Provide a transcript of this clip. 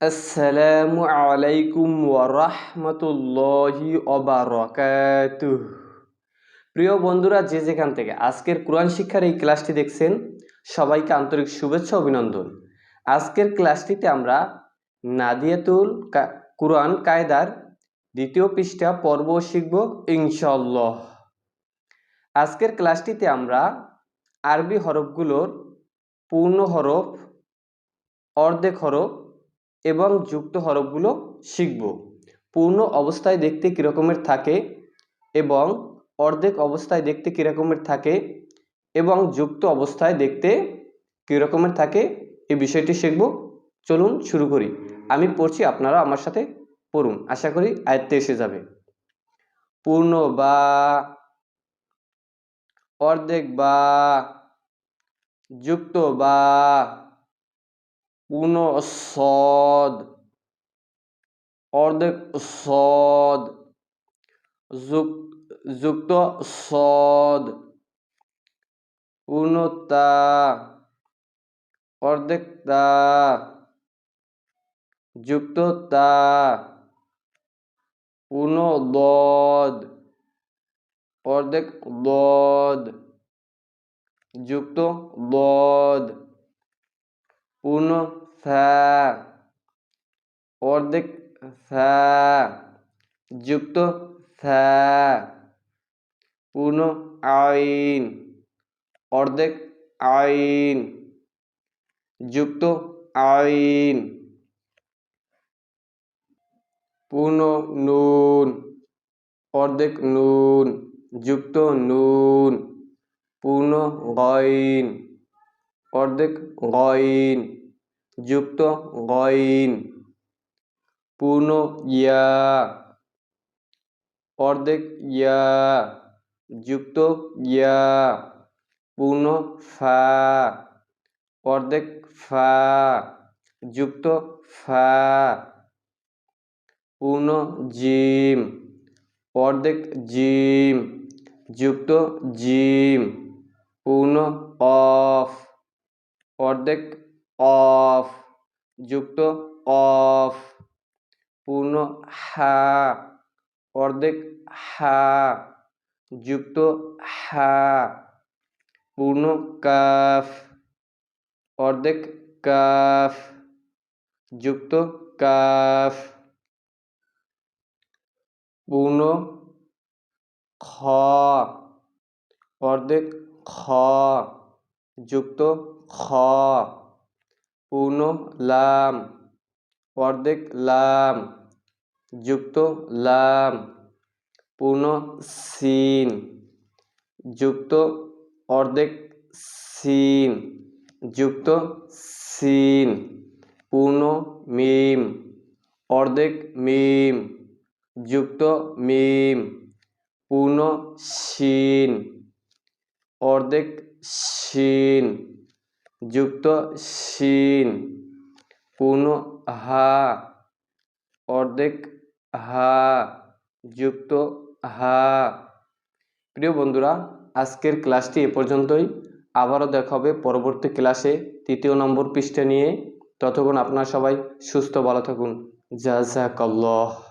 আসসালামু আলাইকুম ওরহমতুল্লাহি অবারকাতুহ প্রিয় বন্ধুরা, যে যেখান থেকে আজকের কোরআন শিক্ষার এই ক্লাসটি দেখছেন, সবাইকে আন্তরিক শুভেচ্ছা অভিনন্দন। আজকের ক্লাসটিতে আমরা নাদিয়াতুল কোরআন কায়দার দ্বিতীয় পৃষ্ঠা পর্ব শিখব ইনশাল্লাহ আজকের ক্লাসটিতে আমরা আরবি হরফগুলোর পূর্ণ হরফ, অর্ধেক হরফ এবং যুক্ত হরফগুলো শিখব। পূর্ণ অবস্থায় দেখতে কীরকমের থাকে এবং অর্ধেক অবস্থায় দেখতে কীরকমের থাকে এবং যুক্ত অবস্থায় দেখতে কীরকমের থাকে এই বিষয়টি শিখব। চলুন শুরু করি। আমি পড়ছি আপনারা আমার সাথে পড়ুন। আশা করি আয়ত্তে এসে যাবে। পূর্ণ বা অর্ধেক বা যুক্ত বা পূর্ণ সদ, অর্ধেক সদ যুক্ত সদ, পূর্ণতা অর্ধেক তা যুক্ত তা দদ অর্ধেক দদ যুক্ত দদ পূর্ণ ফ্যা অর্ধেক ফ্যা যুক্ত ফ্যা পূর্ণ আইন অর্ধেক আইন যুক্ত আইন পূর্ণ নুন অর্ধেক নুন যুক্ত নুন পূর্ণ গইন অর্ধেক গইন, যুক্ত গইন। পূর্ণ ইয়া। অর্ধেক ইয়া, যুক্ত ইয়া। পূর্ণ ফা। অর্ধেক ফা, যুক্ত ফা। পূর্ণ জিম। অর্ধেক জিম, যুক্ত জিম। পূর্ণ অফ। অর্ধেক অফ যুক্ত অফ। পূর্ণ হা, অর্ধেক হা, যুক্ত হা। পূর্ণ কাফ, অর্ধেক কাফ, যুক্ত কাফ। পূর্ণ খ, অর্ধেক খ। যুক্ত খ। পূর্ণ লাম। অর্ধেক লাম। যুক্ত লাম। পূর্ণ সিন। যুক্ত অর্ধেক সিন। যুক্ত সিন। পূর্ণ মিম। অর্ধেক মিম। যুক্ত মিম। পূর্ণ শিন অর্ধেক শিন, যুক্ত শিন। পূর্ণ হা, অর্ধেক হা, যুক্ত হা। প্রিয় বন্ধুরা, আজকের ক্লাসটি এ পর্যন্তই। আবারও দেখা হবে পরবর্তী ক্লাসে তৃতীয় নম্বর পৃষ্ঠা নিয়ে। ততক্ষণ আপনারা সবাই সুস্থ, ভালো থাকুন। জাজাকাল্লাহ।